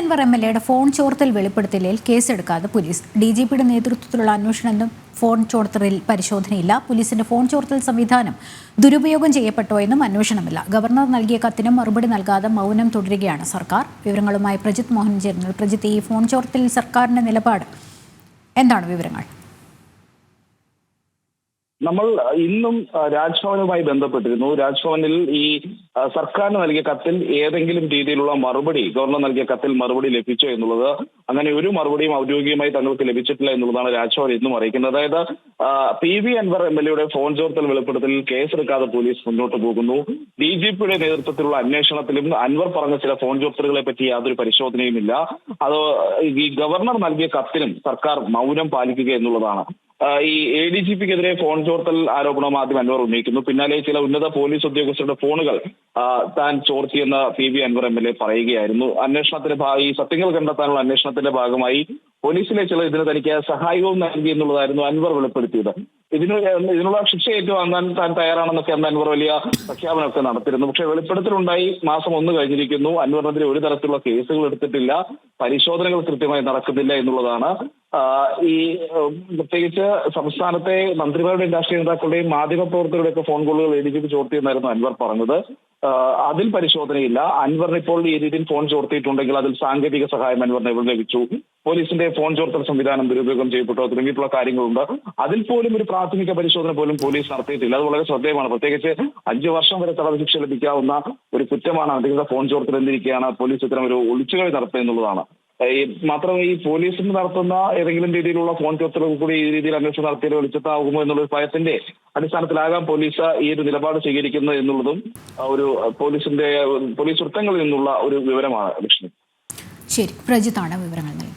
Anwar M L എയുടെ phone ചോർത്തൽ വെളിപ്പെടുത്തലിൽ കേസെടുക്കാതെ പോലീസ്. ഡി ജി പിയുടെ നേതൃത്വത്തിലുള്ള അന്വേഷണം ഫോൺ ചോർത്തലിൽ പരിശോധനയില്ല. പോലീസിന്റെ ഫോൺ ചോർത്തൽ സംവിധാനം ദുരുപയോഗം ചെയ്യപ്പെട്ടോ എന്നും അന്വേഷണമില്ല. ഗവർണർ നൽകിയ കത്തിനും മറുപടി നൽകാതെ മൗനം തുടരുകയാണ് സർക്കാർ. വിവരങ്ങളുമായി പ്രജിത് മോഹൻ ചേർന്നു പ്രജിത് ഈ ഫോൺ ചോർത്തലിൽ സർക്കാരിന്റെ നിലപാട്? എന്താണ് വിവരങ്ങൾ? നമ്മൾ ഇന്നും രാജ്ഭവനുമായി ബന്ധപ്പെട്ടിരുന്നു. രാജ്ഭവനിൽ ഈ സർക്കാരിന് നൽകിയ കത്തിൽ ഏതെങ്കിലും രീതിയിലുള്ള മറുപടി ഗവർണർ നൽകിയ കത്തിൽ മറുപടി ലഭിച്ചോ എന്നുള്ളത് അങ്ങനെ ഒരു മറുപടിയും ഔദ്യോഗികമായി തങ്ങൾക്ക് ലഭിച്ചിട്ടില്ല എന്നുള്ളതാണ് രാജ്ഭവൻ ഇന്നും അറിയിക്കുന്നത്. അതായത് P V Anvar M L എയുടെ ഫോൺ ചോർത്തൽ വെളിപ്പെടുത്തലിൽ കേസെടുക്കാതെ പോലീസ് മുന്നോട്ട് പോകുന്നു. ഡി ജി പിയുടെ നേതൃത്വത്തിലുള്ള അന്വേഷണത്തിലും അൻവർ പറഞ്ഞ ചില ഫോൺ ചോർത്തലുകളെ പറ്റി യാതൊരു പരിശോധനയുമില്ല. അത് ഈ ഗവർണർ നൽകിയ കത്തിനും സർക്കാർ മൗനം പാലിക്കുക എന്നുള്ളതാണ്. ഈ എ ഡി ജി പിക്കെതിരെ ഫോൺ ചോർത്തൽ ആരോപണം ആദ്യം അൻവർ ഉന്നയിക്കുന്നു. പിന്നാലെ ചില ഉന്നത പോലീസ് ഉദ്യോഗസ്ഥരുടെ ഫോണുകൾ താൻ ചോർത്തിയെന്ന P V Anvar M L A പറയുകയായിരുന്നു. അന്വേഷണത്തിന്റെ ഭാഗം ഈ സത്യങ്ങൾ കണ്ടെത്താനുള്ള അന്വേഷണത്തിന്റെ ഭാഗമായി പോലീസിലെ ചില ഇതിന് തനിക്ക് സഹായവും നൽകി എന്നുള്ളതായിരുന്നു അൻവർ വെളിപ്പെടുത്തിയത്. ഇതിന് ഇതിനുള്ള ശിക്ഷ ഏറ്റുവാങ്ങാൻ താൻ തയ്യാറാണെന്നൊക്കെ അന്ന് അൻവർ വലിയ പ്രഖ്യാപനമൊക്കെ നടത്തിയിരുന്നു. പക്ഷേ വെളിപ്പെടുത്തലുണ്ടായി. മാസം ഒന്ന് കഴിഞ്ഞിരിക്കുന്നു. അൻവറിനെതിരെ ഒരു തരത്തിലുള്ള കേസുകൾ എടുത്തിട്ടില്ല. പരിശോധനകൾ കൃത്യമായി നടക്കുന്നില്ല എന്നുള്ളതാണ്. ഈ പ്രത്യേകിച്ച് സംസ്ഥാനത്തെ മന്ത്രിമാരുടെയും രാഷ്ട്രീയ നേതാക്കളുടെയും മാധ്യമ പ്രവർത്തകരുടെയൊക്കെ ഫോൺ കോളുകൾ എ ഡി ജിക്ക് ചോർത്തിയെന്നായിരുന്നു അൻവർ പറഞ്ഞത്. അതിൽ പരിശോധനയില്ല. അൻവറിന് ഇപ്പോൾ ഈ രീതിയിൽ ഫോൺ ചോർത്തിയിട്ടുണ്ടെങ്കിൽ അതിൽ സാങ്കേതിക സഹായം അൻവറിന് എവിടെ ലഭിച്ചു പോലീസിന്റെ ഫോൺ ചോർത്തൽ സംവിധാനം ദുരുപയോഗം ചെയ്യപ്പെട്ടോ. തുടങ്ങിയിട്ടുള്ള കാര്യങ്ങളുണ്ട്. അതിൽ പോലും ഒരു പ്രാഥമിക പരിശോധന പോലും പോലീസ് നടത്തിയിട്ടില്ല. അത് വളരെ ശ്രദ്ധേയമാണ്. പ്രത്യേകിച്ച് അഞ്ചു വർഷം വരെ തടവ് ശിക്ഷ ലഭിക്കാവുന്ന ഒരു കുറ്റമാണ് അധികൃത ഫോൺ ചോർത്തിലെന്തിരിക്കുകയാണ് പോലീസ് ഇത്തരം ഒരു ഒളിച്ചുകളി നടത്തുക എന്നുള്ളതാണ്. മാത്രമല്ല ഈ പോലീസിന് നടത്തുന്ന ഏതെങ്കിലും രീതിയിലുള്ള ഫോൺ ചോർത്തലുകൾ കൂടി ഈ രീതിയിൽ അന്വേഷണം നടത്തിയത് വെളിച്ചത്താകുമോ എന്നുള്ള ഒരു ഭയത്തിന്റെ അടിസ്ഥാനത്തിലാകാം പോലീസ് ഈ ഒരു നിലപാട് സ്വീകരിക്കുന്നത് എന്നുള്ളതും ഒരു പോലീസിന്റെ പോലീസ് വൃത്തങ്ങളിൽ നിന്നുള്ള ഒരു വിവരമാണ് ലക്ഷ്മി. ശരി. പ്രജിത്താണ് വിവരങ്ങൾ